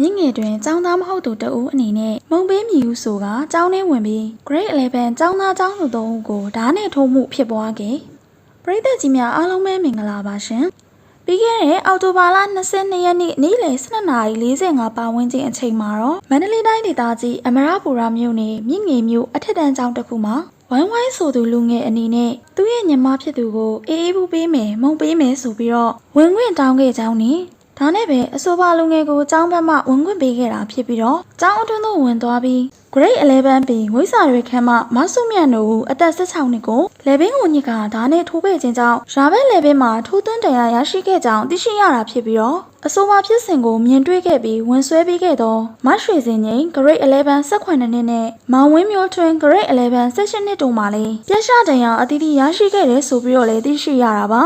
မြင့်ငယ်တွင်ចောင်းသားမဟုတ်သူတဦးအနေနဲ့မုံပေးမြည်ဟုဆိုကចောင်းထဲဝင်ပြီး Grade 11ចောင်းသားចောင်းသူသုံးဦးကိုဓာတ်နဲ့ထိုးမှုဖြစ်ပွားခဲ့ပရိသတ်ကြီးများအားလုံးပဲမင်္ဂလာပါရှင်ပြီးခဲ့တဲ့အောက်တိုဘာလ22ရက်နေ့နေ့လယ်12:45ပါဝင်ခြင်းအချိန်မှာတော့မန္တလေးတိုင်းဒေသကြီးအမရပူရမြို့နယ်မြင့်ငယ်မြို့အထက်တန်းကျောင်းတစ်ခုမှာဝိုင်းဝိုင်းဆိုသူလူငယ်အနေနဲ့သူ့ရဲ့ညီမဖြစ်သူကိုအေးအေးဘူးပေးမယ်မုံပေးမယ်ဆိုပြီးတော့ဝင်ခွင့်တောင်းခဲ့ကြောင်းနဲ့ ဒါနဲ့ပဲအဆိုပါလူငယ်ကိုကျောင်းဘက်မှဝင်ခွင့်ပေးခဲ့တာဖြစ်ပြီးတော့ကျောင်းအတွင်းသို့ဝင်သွားပြီး Grade 11ပင်ဝိစာရွေခမ်းမှမဆုမြတ်တို့ဦးအသက်16နှစ်ကိုလေဘင်းကိုညစ်ကဓာတ်နဲ့ထိုးခဲ့ခြင်းကြောင့်ရာဘက်လေဘင်းမှာထိုးသွင်းတရားရရှိခဲ့ကြောင်းသိရှိရတာဖြစ်ပြီးတော့အဆိုပါဖြစ်စဉ်ကိုမြင်တွေ့ခဲ့ပြီးဝင်ဆွဲပေးခဲ့သောမရွှေစင်ငိန် Grade 11 18နှစ်နဲ့မောင်ဝင်းမျိုးထွန်း Grade 11 18နှစ်တို့မှလည်းပြက်ရှတရားအသီးသီးရရှိခဲ့တယ်ဆိုပြီးတော့လည်းသိရှိရတာပါ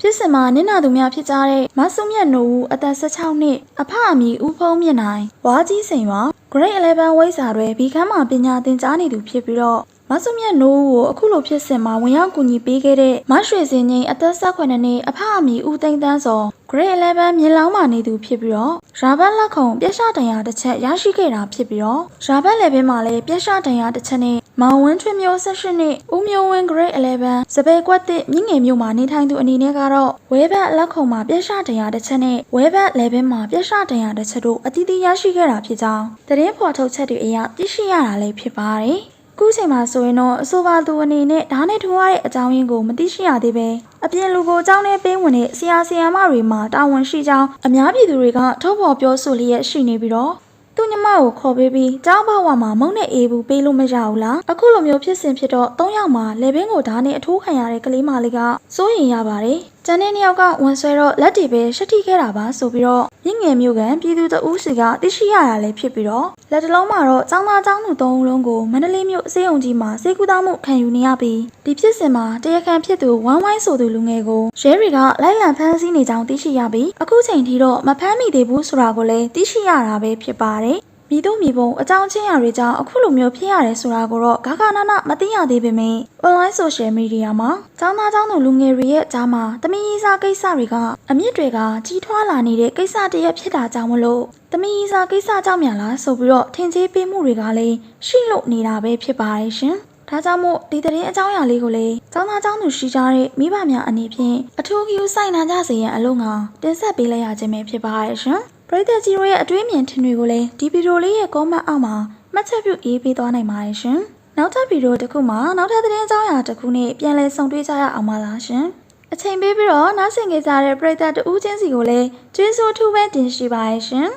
ဖြစ်စဉ်မှာနင့်နာသူများဖြစ်ကြတဲ့မဆုမြတ်နိုဦးအသက်16နှစ်အဖအမီဦးဖုံးမြင့်နိုင်ဝါကြီးစိန်ဝါ Grade 11ဝိစာတွေဘီခမ်းမှာပညာသင်ကြားနေသူဖြစ်ပြီးတော့မဆုမြတ်နိုးကိုအခုလိုဖြစ်စဉ်မှာဝင်ရောက်ကူညီပေးခဲ့တဲ့မရွှေစင်ငိန်အသက်18နှစ်အဖအမီဦးသိန်းတန်းစော Grade 11မြင်းလောင်းမှာနေသူဖြစ်ပြီးတော့ရာဘတ်လက်ခုံပြက်ရှတန်ရာတစ်ချက်ရရှိခဲ့တာဖြစ်ပြီးတော့ရာဘတ်လည်းဘင်းမှာလည်းပြက်ရှတန်ရာတစ်ချက်နဲ့ မောင်ဝင်းထွေမျိုး18နှစ်ဦးမျိုးဝင်း Grade 11စပယ်ကွက်တစ်မြင့်ငယ်မြို့မှာနေထိုင်သူအနေနဲ့ကတော့ဝဲဘတ်လက်ခုံမှာပြက်ရှတန်ရာတစ်ချက်နဲ့ဝဲဘတ်လည်းဘင်းမှာပြက်ရှတန်ရာတစ်ချက်တို့အတီးတီးရရှိခဲ့တာဖြစ်ကြောင်းသတင်းဖော်ထုတ်ချက်တွေအရသိရှိရတာလည်းဖြစ်ပါတယ်ခုချိန်မှာဆိုရင်တော့အဆိုပါသူအနေနဲ့ဓာတ်နဲ့ထိုးရတဲ့အကြောင်းရင်းကိုမသိရှိရသေးပဲအပြင်လူကိုအကြောင်းနဲ့ပေးဝင်တဲ့ဆရာဆရာမတွေမှာတာဝန်ရှိကြောင်းအများပြည်သူတွေကထုတ်ဖော်ပြောဆိုလျက်ရှိနေပြီးတော့ သူ့ညီမကိုခေါ်ပေးပြီးကျောင်းဘဝမှာမုံနဲ့အေးဘူးပေးလို့မရဘူးလားအခုလိုမျိုးဖြစ်စဉ်ဖြစ်တော့၃ယောက်မှာလေဘင်းကိုဓာတ်နဲ့အထိုးခံရတဲ့ကလေးမလေးကစိုးရင်ရပါတယ် ကျန်တဲ့နှစ်ယောက်ကဝန်ဆွဲတော့လက်တီပဲရှက်တီခဲ့တာပါဆိုပြီးတော့မြင့်ငယ်မျိုးကန်ပြည်သူတအူးစီကသိရှိရတာလည်းဖြစ်ပြီးတော့လက်တလုံးမှာတော့ចောင်းသားចောင်းသူသုံးဦးလုံးကိုမန္တလေးမြို့စေယုံကြီးမှာစေကူသားမှုခံယူနေရပြီးဒီဖြစ်စဉ်မှာတရားခံဖြစ်သူဝမ်းဝိုင်းဆိုသူလူငယ်ကိုရဲတွေကလိုက်လံဖမ်းဆီးနေကြောင်းသိရှိရပြီးအခုချိန်ထိတော့မဖမ်းမိသေးဘူးဆိုတာကိုလည်းသိရှိရတာပဲဖြစ်ပါတယ် မိတို့မိဘုံအကြောင်းချင်းရာတွေကြောင့်အခုလိုမျိုးဖြစ်ရတယ်ဆိုတာကိုတော့ဂါဂနာနာမသိရသေးပေမယ့် online social media မှာចောင်းသားចောင်းသူလူငယ်တွေရဲ့အကြားမှာတမီးကြီးစားကိစ္စတွေကအမြင့်တွေကကြီးထွားလာနေတဲ့ကိစ္စတရက်ဖြစ်တာကြောင့်မလို့တမီးကြီးစားကိစ္စကြောင့်မြန်လားဆိုပြီးတော့ထင်ကြီးပေးမှုတွေကလည်းရှိလို့နေတာပဲဖြစ်ပါတယ်ရှင်။ဒါကြောင့်မို့ဒီသတင်းအကြောင်းအရာလေးကိုလည်းကျောင်းသားကျောင်းသူရှိကြတဲ့မိဘများအနေဖြင့်အထူးဂရုစိုက်နာကြစေရန်အလို့ငါတင်ဆက်ပေးလိုက်ရခြင်းပဲဖြစ်ပါရဲ့ရှင်။ ပရိသတ်ကြီးတို့ရဲ့အတွေးမြင်ထင်တွေကိုလည်းဒီဗီဒီယိုလေးရဲ့ comment အောက်မှာမှတ်ချက်ပြုရေးပေးသွားနိုင်ပါတယ်ရှင်။နောက်ထပ်ဗီဒီယိုတစ်ခုမှာနောက်ထပ်သတင်းအကြောင်းအရာတစ်ခုနဲ့ပြန်လည်ဆုံတွေ့ကြရအောင်ပါလားရှင်။အချိန်ပေးပြီးတော့နားဆင်ကြကြတဲ့ပရိသတ်တဦးချင်းစီကိုလည်းကျေးဇူးထူးပဲတင်ရှိပါရဲ့ရှင်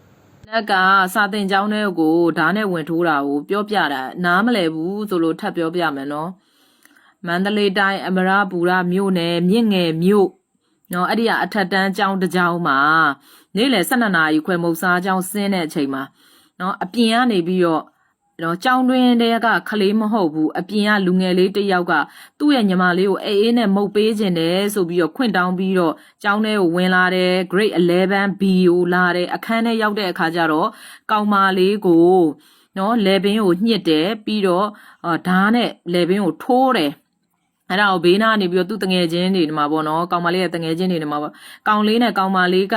။လက်ကစာတင်ကျောင်းထဲကိုဓာတ်နဲ့ဝင်ထိုးတာကိုပြောပြတာနားမလဲဘူးဆိုလို့ထပ်ပြောပြမယ်နော်မန္တလေးတိုင်းအမရပူရမြို့နယ်မြင့်ငယ်မြို့ နော်အဲ့ဒီကအထက်တန်းကျောင်းတစ်ကျောင်းမှာနေ့လယ်12နာရီခွဲမုတ်စားကျောင်းဆင်းတဲ့အချိန်မှာနော်အပြင်ကနေပြီးတော့နော်ကြောင်းတွင်းတဲကခလေးမဟုတ်ဘူးအပြင်ကလူငယ်လေးတစ်ယောက်ကသူ့ရဲ့ညီမလေးကိုအေးအေးနဲ့မှုတ်ပေးခြင်းတယ်ဆိုပြီးတော့ခွင့်တောင်းပြီးတော့ကျောင်းထဲကိုဝင်လာတယ် grade 11 B ကိုလာတယ်အခန်းထဲရောက်တဲ့အခါကျတော့ကောင်မလေးကိုနော်လေဘင်းကိုညှစ်တယ်ပြီးတော့အာဓာတ်နဲ့လေဘင်းကိုထိုးတယ် အဲ့ဒါကိုဘေးနားနေပြီးတော့သူ့တငယ်ချင်းတွေဒီမှာပေါ့နော်ကောင်မလေးရဲ့တငယ်ချင်းတွေဒီမှာပေါ့ကောင်လေးနဲ့ကောင်မလေးက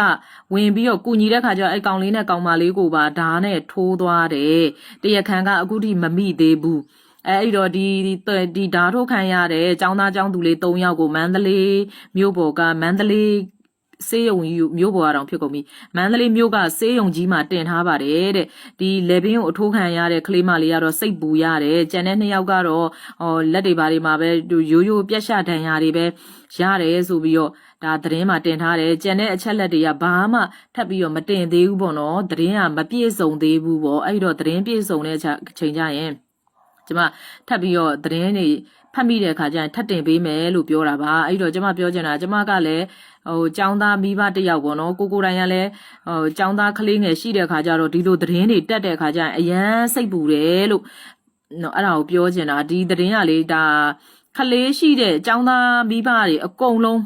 ဝင်ပြီးတော့ကုညီတဲ့ခါကျတော့အဲ့ကောင်လေးနဲ့ကောင်မလေးကိုပါဓာတ်နဲ့ထိုးသွားတယ်တရခန်ကအခုထိမမိသေးဘူးအဲ့ဒီတော့ဒီဒီဒီဓာတ်ထုတ်ခံရတဲ့ចောင်းသားចောင်းသူလေး၃ယောက်ကိုမန္တလေးမြို့ပေါ်ကမန္တလေး စေးရုံကြီးမြို့ပေါ်အောင်ဖြစ်ကုန်ပြီမန္တလေးမြို့ကစေးရုံကြီးမှာတင်ထားပါတယ်တဲ့ဒီလေဘင်းကိုအထိုးခံရတဲ့ကလေးမလေးကတော့စိတ်ပူရတယ်ကြံတဲ့နှစ်ယောက်ကတော့ဟောလက်တွေဘာတွေမှာပဲရိုးရိုးပြက်ရှဒဏ်ရာတွေပဲရတယ်ဆိုပြီးတော့ဒါသတင်းမှာတင်ထားတယ်ကြံတဲ့အချက်လက်တွေကဘာမှထပ်ပြီးတော့မတင်သေးဘူးပေါ့နော်သတင်းကမပြည့်စုံသေးဘူးပေါ့အဲ့ဒီတော့သတင်းပြည့်စုံတဲ့အချိန်ကျရင်ကျမထပ်ပြီးတော့သတင်းတွေ ဖတ်မိတဲ့အခါကျရင်ထပ်တင်ပေးမယ်လို့ပြောတာပါအဲ့တော့ကျမပြောချင်တာကျမကလည်းဟိုចောင်းသားမိဘတစ်ယောက်ပေါ့နော်ကိုကိုတိုင်ကလည်းဟိုចောင်းသားကလေးငယ်ရှိတဲ့အခါကျတော့ဒီလိုသတင်းတွေတက်တဲ့အခါကျရင်အရန်စိတ်ပူတယ်လို့နော်အဲ့ဒါကိုပြောချင်တာဒီသတင်းကလေဒါကလေးရှိတဲ့ចောင်းသားမိဘတွေအကုန်လုံး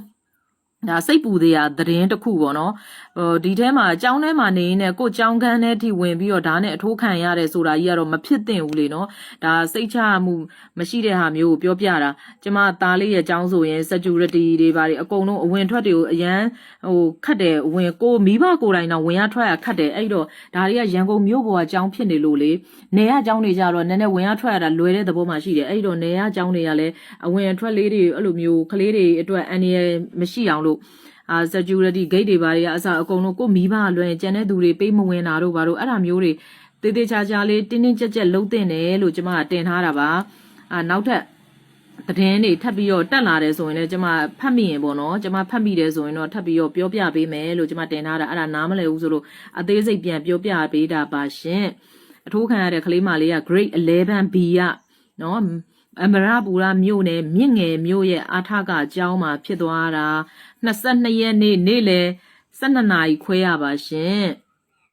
ဒါစိတ်ပူသေးရသတင်းတစ်ခုပေါ့နော်ဟိုဒီထဲမှာအကြောင်းထဲမှာနေနေကိုယ်ကြောင်းခန်းထဲထိဝင်ပြီးတော့ဒါနဲ့အထိုးခံရတယ်ဆိုတာကြီးကတော့မဖြစ်သင့်ဘူးလေနော်ဒါစိတ်ချမှုမရှိတဲ့ဟာမျိုးကိုပြောပြတာကျမသားလေးရဲ့အကြောင်းဆိုရင် security တွေဘာတွေအကုန်လုံးအဝင်ထွက်တွေကိုအရန်ဟိုခတ်တယ်ဝင်ကိုမိဘကိုယ်တိုင်တော့ဝင်ရထွက်ရခတ်တယ်အဲ့တော့ဒါတွေကရန်ကုန်မြို့ပေါ်အကြောင်းဖြစ်နေလို့လေနေရအကြောင်းတွေကြတော့နည်းနည်းဝင်ရထွက်ရတာလွယ်တဲ့သဘောမှရှိတယ်အဲ့တော့နေရအကြောင်းတွေကလည်းအဝင်အထွက်လေးတွေအဲ့လိုမျိုးကလေးတွေအတွက်အန္တရာယ်မရှိအောင်လို့အာ security gate တွေဘာတွေကအစအကုန်လုံးကိုမိဘလွယ်ရင်ကျန်တဲ့သူတွေပေးမဝင်တာတို့ဘာတို့အဲ့ဒါမျိုးတွေတေးသေးချာချာလေးတင်းတင်းကြပ်ကြပ်လုံးတင်တယ်လို့ကျမကတင်ထားတာပါအာနောက်ထပ်သတင်းတွေထပ်ပြီးတော့တက်လာတယ်ဆိုရင်လည်းကျမဖတ်မိရင်ပေါ့နော်ကျမဖတ်မိတယ်ဆိုရင်တော့ထပ်ပြီးတော့ပြောပြပေးမယ်လို့ကျမတင်ထားတာအဲ့ဒါနားမလည်ဘူးဆိုလို့အသေးစိတ်ပြန်ပြောပြပေးတာပါရှင်အထိုးခံရတဲ့ကလေးမလေးက grade 11B ကနော် အမရပူရမြို့နယ်မြင့်ငယ်မြို့ရဲ့အာထကအကြောင်းမှာဖြစ်သွားတာ22ရက်နေ့နေ့လယ်12နာရီခွဲရပါရှင်။